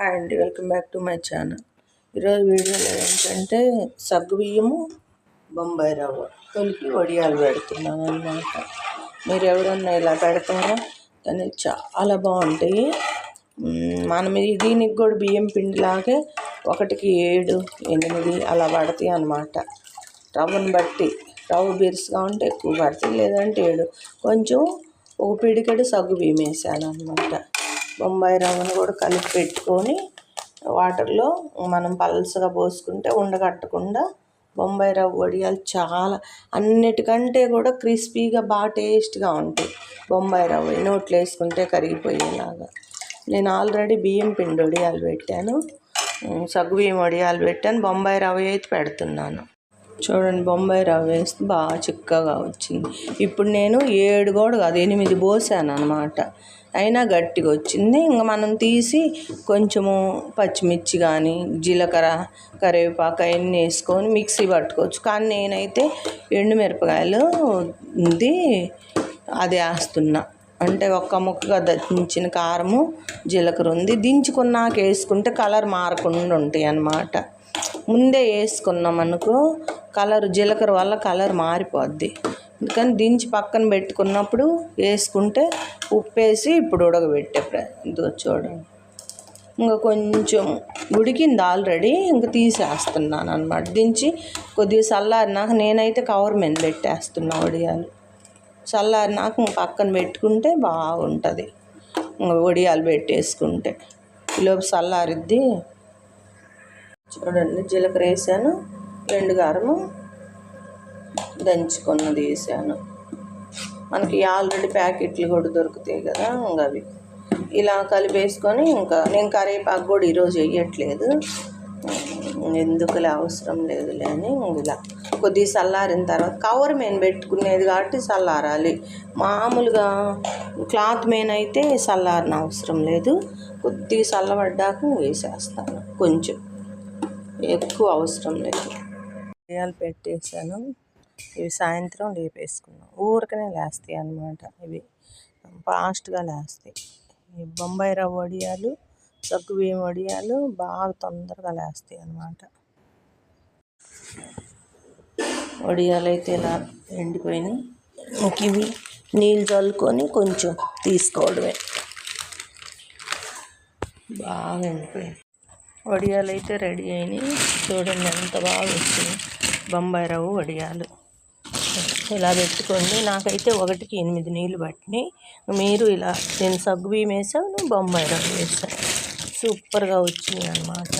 Hi అండి welcome back to my channel ఈరోజు వీడియోలో ఏంటంటే సగ్గుబియ్యము బొంబాయి రవ్వ తొలికి వడియాలు పెడుతున్నాను అనమాట మీరు ఎవరన్నా ఇలా పెడతారా? కానీ చాలా బాగుంటాయి. మనం దీనికి కూడా బియ్యం పిండిలాగే ఒకటికి ఏడు ఎనిమిది అలా పడతాయి అన్నమాట. రవ్వను బట్టి రవ్వ బిరుసుగా ఉంటే ఎక్కువ పడతాయి లేదంటే ఏడు. కొంచెం ఒక పిడికెడు సగ్గు బియ్యం వేసాను అనమాట బొంబాయి రవ్వను కూడా కలిపి పెట్టుకొని వాటర్లో మనం పల్సగా పోసుకుంటే ఉండగట్టకుండా బొంబాయి రవ్వ వడియాలు చాలా అన్నిటికంటే కూడా క్రిస్పీగా బాగా టేస్ట్గా ఉంటాయి బొంబాయి రవ్వ. నోట్లో వేసుకుంటే కరిగిపోయేలాగా. నేను ఆల్రెడీ బియ్యం పిండి వడియాలు పెట్టాను. సగ్గు బియ్యం వడియాలు పెట్టాను. బొంబాయి రవ్వ అయితే పెడుతున్నాను. చూడండి బొంబాయి రవ్వ వేస్తే బాగా చిక్కగా వచ్చింది. ఇప్పుడు నేను ఏడు కూడా కాదు ఎనిమిది పోసాను అనమాట అయినా గట్టిగా వచ్చింది. ఇంకా మనం తీసి కొంచెము పచ్చిమిర్చి కానీ జీలకర్ర కరివేపాకు అవన్నీ వేసుకొని మిక్సీ పట్టుకోవచ్చు. కానీ నేనైతే ఎండుమిరపకాయలు ఉంది అది వేస్తున్నా. అంటే ఒక్క ముక్కగా దంచిన కారము జీలకర్ర ఉంది. దించుకున్నాక వేసుకుంటే కలర్ మారకుండా ఉంటాయి అన్నమాట. ముందే వేసుకున్నాం అనుకో కలర్ జీలకర్ర వల్ల కలర్ మారిపోద్ది. అందుకని దించి పక్కన పెట్టుకున్నప్పుడు వేసుకుంటే ఉప్పు వేసి ఇప్పుడు ఉడకబెట్టే ఇదిగో చూడండి. ఇంకా కొంచెం ఉడికింది ఆల్రెడీ ఇంకా తీసేస్తున్నాను అనమాట దించి కొద్దిగా చల్లారినాక నేనైతే కవర్ మీద పెట్టేస్తున్నా ఉడియాలు చల్లారినాక ఇంక పక్కన పెట్టుకుంటే బాగుంటుంది. ఇంకా వడియాలు పెట్టేసుకుంటే. ఈలోపు చల్లారిద్ది. చూడండి జీలకర్ర వేసాను రెండు కారము దంచుకున్నది వేసాను మనకి ఆల్రెడీ ప్యాకెట్లు కూడా దొరుకుతాయి కదా ఇంకా అవి. ఇలా కలిపేసుకొని ఇంకా నేను కరివేపాకు కూడా ఈరోజు వేయట్లేదు. ఎందుకులే అవసరం లేదులే అని ఇలా కొద్ది చల్లారిన తర్వాత కవర్ మెయిన్ పెట్టుకునేది కాబట్టి చల్లారాలి. మామూలుగా క్లాత్ మెయిన్ అయితే చల్లారిన అవసరం లేదు. కొద్దిగా చల్లబడ్డాక వేసేస్తాను. కొంచెం ఎక్కువ అవసరం లేదు. ఉదయాలు పెట్టేసాను ఇవి సాయంత్రం లేపేసుకున్నాం. ఊరికనే లేస్తాయి అన్నమాట ఇవి. ఫాస్ట్గా లేస్తాయి. బొంబాయి రవ్వ వడియాలు సగ్గు బియ్యం వడియాలు బాగా తొందరగా లేస్తాయి అన్నమాట. వడియాలు అయితే ఇలా ఎండిపోయినాయి. ఇంక ఇవి నీళ్ళు చల్లుకొని కొంచెం తీసుకోవడమే. బాగా ఎండిపోయింది వడియాలు అయితే రెడీ అయినాయి. చూడండి ఎంత బాగా వచ్చింది బొంబాయి రవ్వు వడియాలు. ఇలా పెట్టుకోండి. నాకైతే ఒకటికి ఎనిమిది నీళ్ళు పట్టినాయి. మీరు ఇలా నేను సగ్గు బియ్యం వేసాను బొంబాయి రవ్వు వేసాను. సూపర్గా వచ్చినాయి అన్నమాట